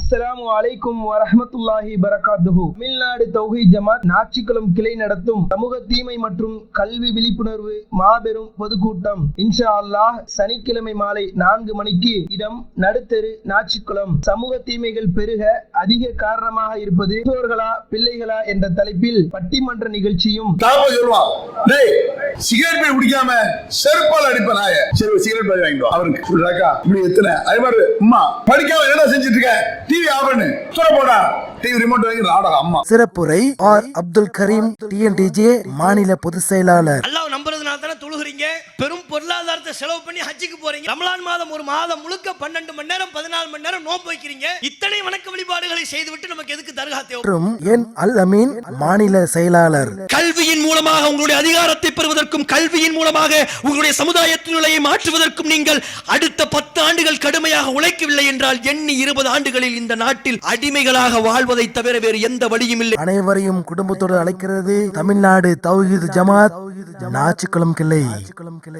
அஸ்ஸலாமு அலைக்கும் வரஹமத்துல்லாஹி பரகாத்துஹு. தமிழ்நாடு தௌஹி ஜமாத் நாச்சிக்குளம் கிளை நடத்தும் சமூக தீமை மற்றும் கல்வி விழிப்புணர்வு மாபெரும் பொதுக்கூட்டம். இன்ஷா அல்லாஹ் சனிக்கிழமை மாலை நான்கு மணிக்கு இடம் நடுத்தெரு நாச்சிக்குளம். சமூக தீமைகள் பெருக அதிக காரணமாக இருப்பது பெற்றோர்களா பிள்ளைகளா என்ற தலைப்பில் பட்டிமன்ற நிகழ்ச்சியும் சிகரெட் குடிக்காம செருப்பால் அடிப்ப நாய. சரி சிகரெட் போய் வாங்கிட்டு அவருக்கு. இப்படி எத்தனை? அதே மாதிரி அம்மா படிக்காம என்ன செஞ்சிட்டு இருக்க? டிவி ஆஃப் பண்ணு. தூர போடா. டிவி ரிமோட் வாங்கி நாடகம் அம்மா. சிறப்புரை ஆர் அப்துல் கரீம் டிஎன்டிஜே மாநில பொதுச் செயலாளர். தொழுகிறீங்க பெரும் பொருளாதாரத்தை செலவு பண்ணி ஹஜ்ஜுக்கு போறீங்க. ரமலான் மாதம் ஒரு மாதம் முழுக்க பன்னெண்டு மணி நேரம் பதினாலு மணி நேரம் நோன்பு வைக்கிறீங்க. இத்தனை வணக்க வழிபாடுகளை செய்துவிட்டு நமக்கு எதுக்கு தர்கா தேவை? மற்றும் என் அல் அமீன் மாநில செயலாளர். கல்வியின் மூலமாக உங்களுடைய அதிகாரத்தை பெறுவதற்கும் கல்வியின் மூலமாக உங்களுடைய சமுதாயத்தின் நிலையை மாற்றுவதற்கும் நீங்கள் அடுத்த பத்து ஆண்டுகள் கடுமையாக உழைக்கவில்லை என்றால் எண்ணி இருபது ஆண்டுகளில் இந்த நாட்டில் அடிமைகளாக வாழ்வதை தவிர வேறு எந்த வழியும் இல்லை. அனைவரையும் குடும்பத்தோடு அழைக்கிறது தமிழ்நாடு தௌஹீது ஜமாத். நாச்சிக்குளம் கிளை. कलम के